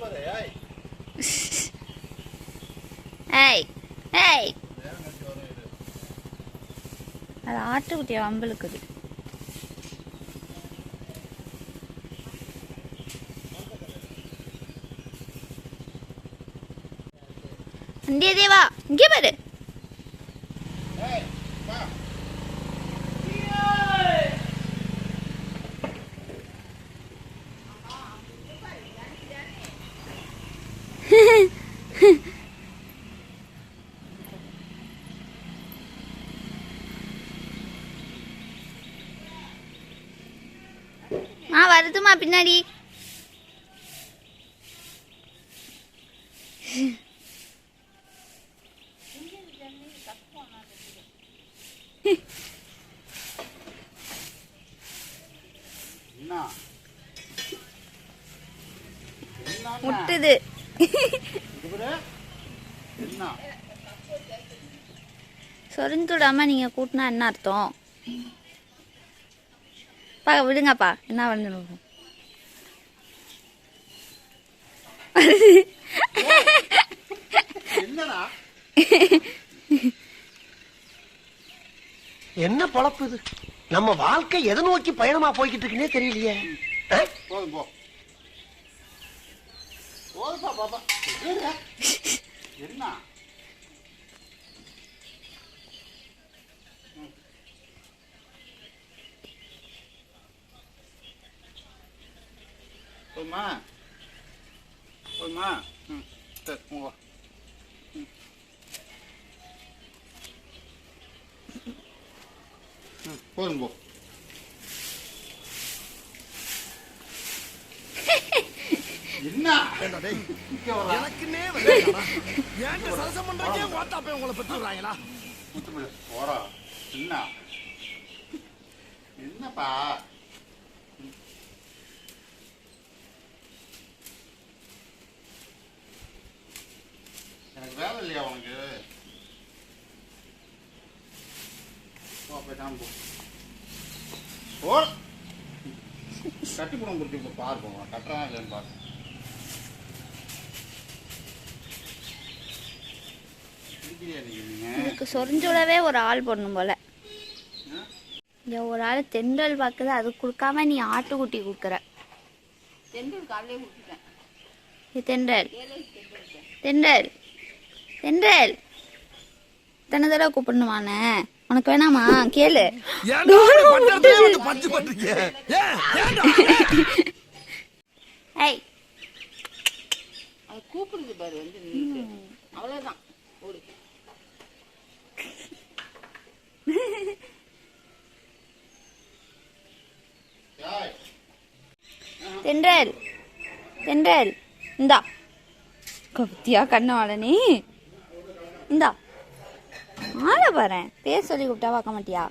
ஏய் ஏய் அது ஆட்டுக்குட்டியா அம்பளுக்குது இங்கே தேவா இங்கே பாரு. வருதுமா பின்னாடி. முட்டுது. சொரிஞ்சுடாம நீங்க கூட்டினா என்ன அர்த்தம்? பா விடுங்கப்பா. என்ன என்னடா? என்ன பொழப்பு இது? நம்ம வாழ்க்கை எதை நோக்கி பயணமா போய்கிட்டு இருக்குன்னே தெரியலையே? போதும் போ. போதுப்பா பாப்பா? என்ன? போதுமா போதுமா ம் சரி உங்க வா. ம். போதும் போ. எனக்குன்னே. ஏன்ட்ட சரசம் பண்றீங்க? உங்களை பெற்றுறாங்களா? என்ன என்னப்பா இல்லையா உனக்கு? போ கட்டி போட முடிச்சு இப்போ பாரு போங்க கட்டுறான் இல்லைன்னு பாரு. இருக்கிறியா நீங்க நீங்க இதுக்கு சொரிஞ்சுடவே ஒரு ஆள் போடணும் போல. இங்க ஒரு ஆள் தென்றல் பார்க்குது அது கொடுக்காம நீ ஆட்டுக்குட்டி கொடுக்குற. ஏ தென்றல். தென்றல். தென்றல். இத்தனை தடவை கூப்பிடணுமாண்ணே? உனக்கு வேணாமா? கேளு. கூப்பிடுது பாரு வந்து ஓடு. ஏய் தென்றல். தென்றல். இந்தா. கத்தியா கண்ணு ஆளனே இந்தா ஆள பாரு பேர் சொல்லி கூப்பிட்டா பார்க்க மாட்டியா?